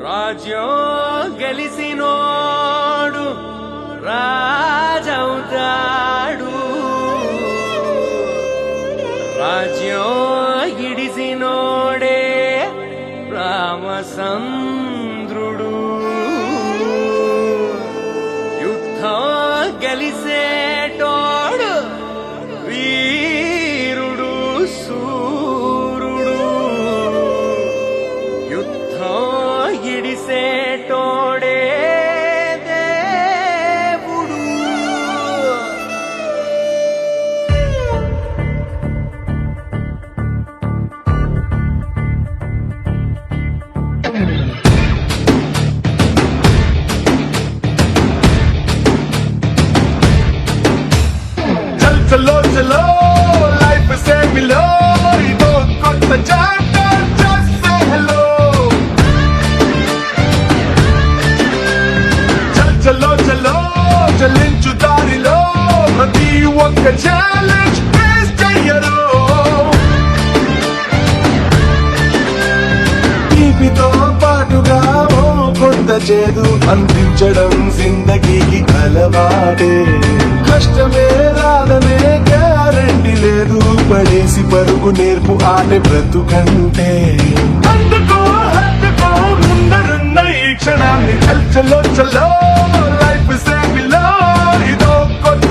రాజ్యం గెలిసినోడు రాజవుతాడు. రాజ్యం చేదు అందించడం జిందగీకి అలవాటే కష్టమే రాదనే గ్యారంటీ లేదు పడేసి పరుగు నేర్పు ఆనే బ్రతుకంటే. అందుకో హద్దుకో ముందరున్న ఈ క్షణాన్ని చల్లో చల్లో లైఫ్ సేవిలో ఇదో కొత్త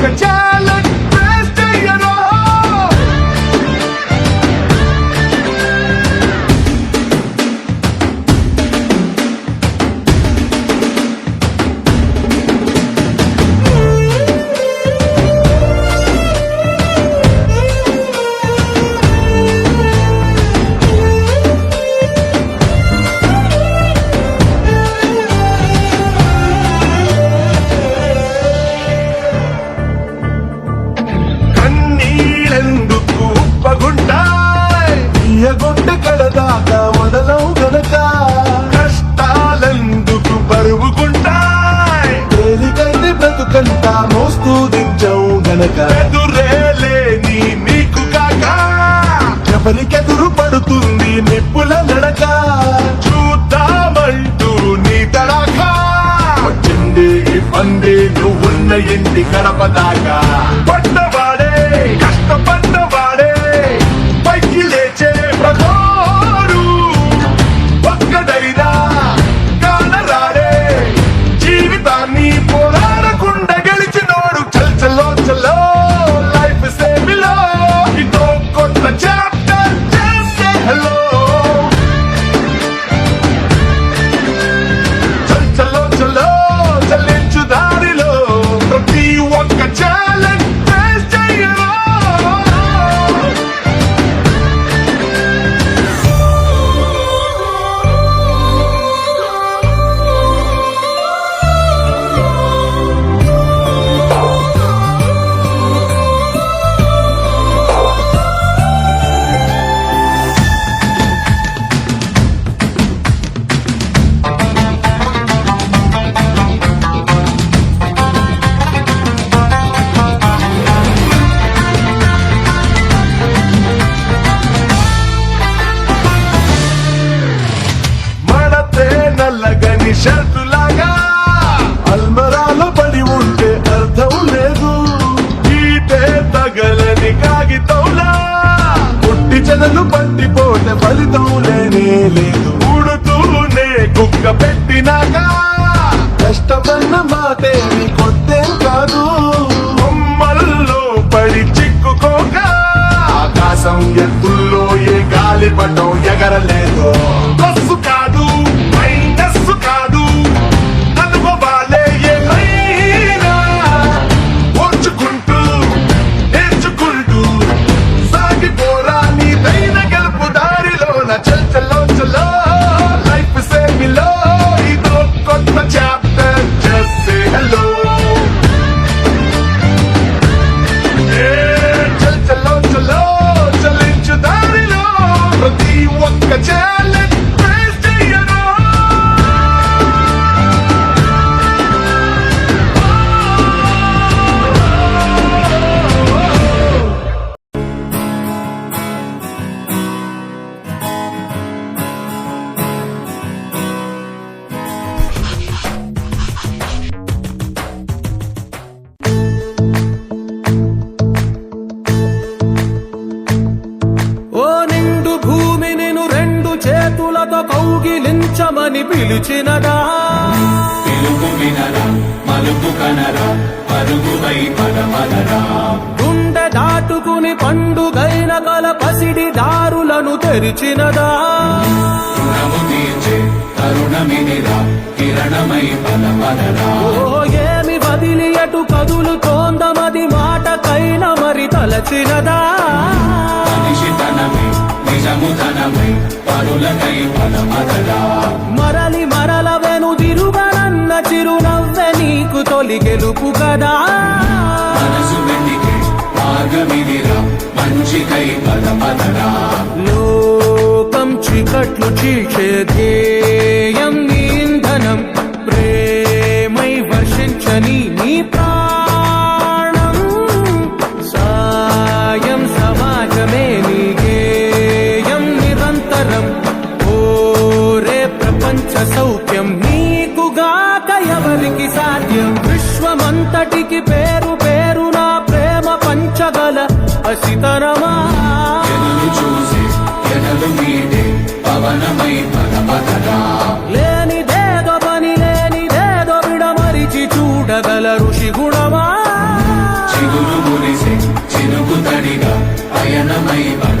그저 గనక ఎదురేలేని నీకు కాక. ఎవరికెదురు పడుతుంది నిప్పుల నడక. చూద్దామంటూ నీ తడక. వచ్చింది ఇబ్బంది నువ్వున్న ఇంటి గడప దాకా. పట్టం ఎగరలేదు. గుండె దాటుకుని పండుగైన కల పసిడి దారులను తెరిచినదా? రుణము తీర్చే కిరణమై ఏమి వదిలి అటు కదులుతోందమది మాటకైన మరి తలచినదా? నిజము తనమై పరులకై మరలి మరల వెనుదిరుగనన్న చిరునవ్వె నీకు తొలి గెలుపు కదా. మనసు వెండికే మార్గమిదిరా మంచికై పద పదరా. లోకం చీకట్లు చీల్చే లేనిదేదో పని లేనిదేదో విడమరిచి చూడగల ఋషి గుణమా? చిగురు మురిసి చినుకు తడిగా అయనమై పద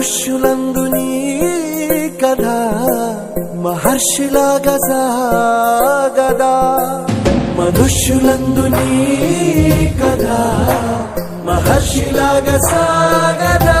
మనుష్యులందు నీ కథ మహర్షిలాగా సాగదా. మనుష్యులందు నీ కథ మహర్షిలాగా సాగదా.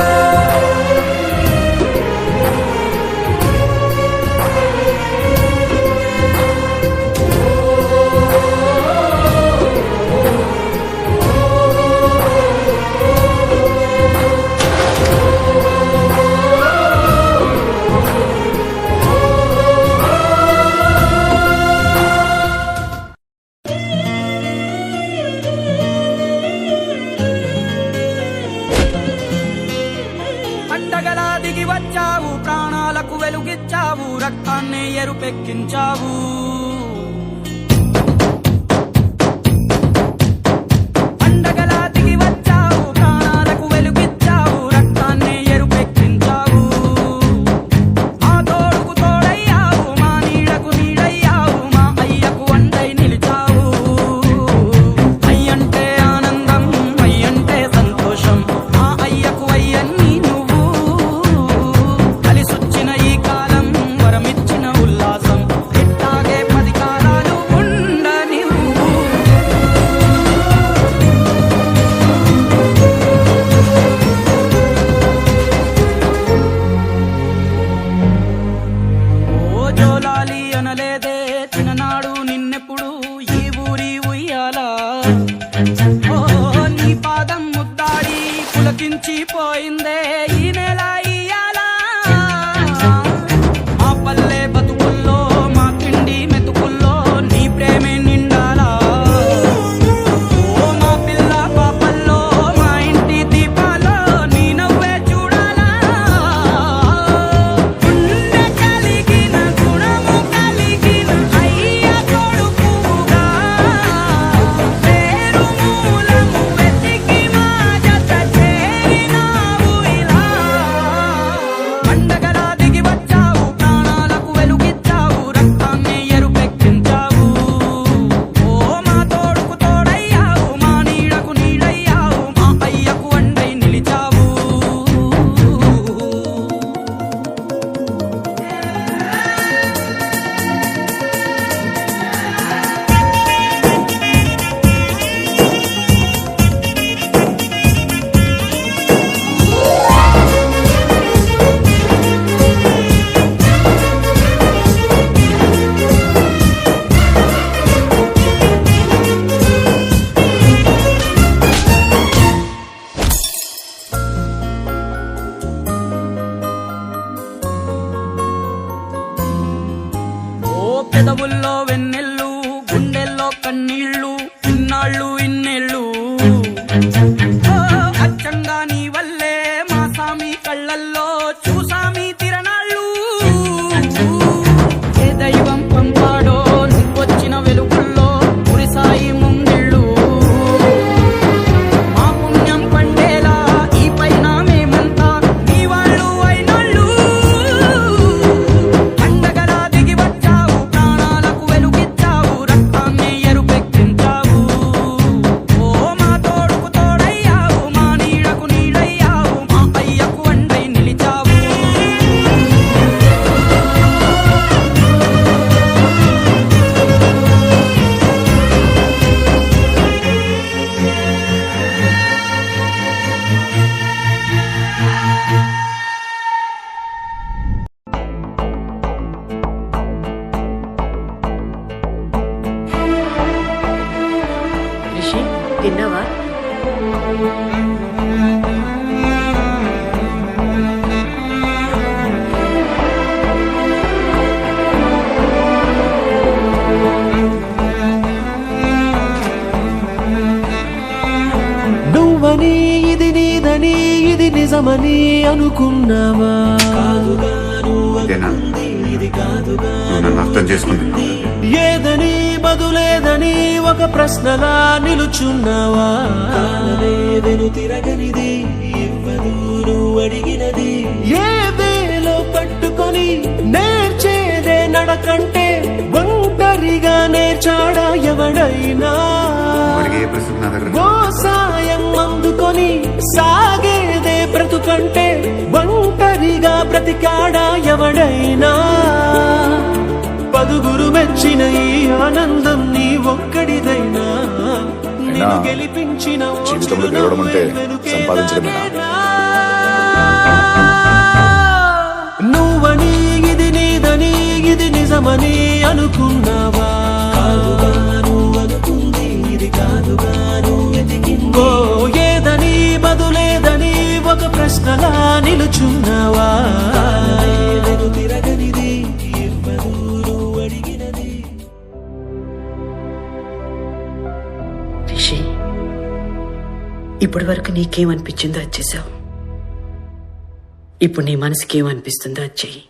పులకించిపోయిందే ఈ నెల రిషి తిన్నావా? నువ్వని ఇది నీదని ఇది నిజమని అనుకున్నావా? ఇదేనా నువ్వు నన్ను అర్థం చేసుకుంది ఏదని బదులేదని ఒక ప్రశ్నలా నిలుచున్నావా? తిరగనిది అడిగినది. ఏ వేలో పట్టుకొని నేర్చేదే నడకంటే ఒంటరిగా నేర్చాడా ఎవడైనా? వాడికి ఏ ప్రశ్న నా దగ్గర ఓ సాయం అందుకొని సాగేదే బ్రతుకంటే ఒంటరిగా బ్రతికాడా ఎవడైనా? పదుగురు మెచ్చిన ఈ ఆనందం నీ ఒక్కడిదైనా నిన్ను గెలిపించిన జీవితంలో గెలవడం అంటే సంపాదించడమేనా? నువ్వని ఇది నీదని ఇది నిజమని అనుకున్నావా ఇప్పటి వరకు నీకేమనిపించిందో అది చేసావు. ఇప్పుడు నీ మనసుకి ఏమనిపిస్తుందో అది చెయ్యి.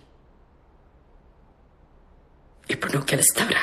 ఇప్పుడు నువ్వు గెలుస్తావురా.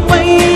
పై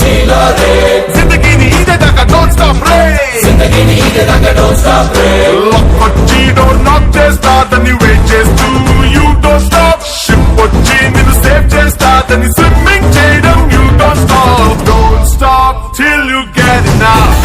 జీలా వచ్చి డోర్ నాక్ చేస్తా దాన్ని వెయిట్ చేస్తూ యూ డోంట్ స్టాప్ వచ్చి నిన్ను సేవ్ చేస్తా దాన్ని స్విమ్మింగ్ చేయడం you don't stop don't stop till you get enough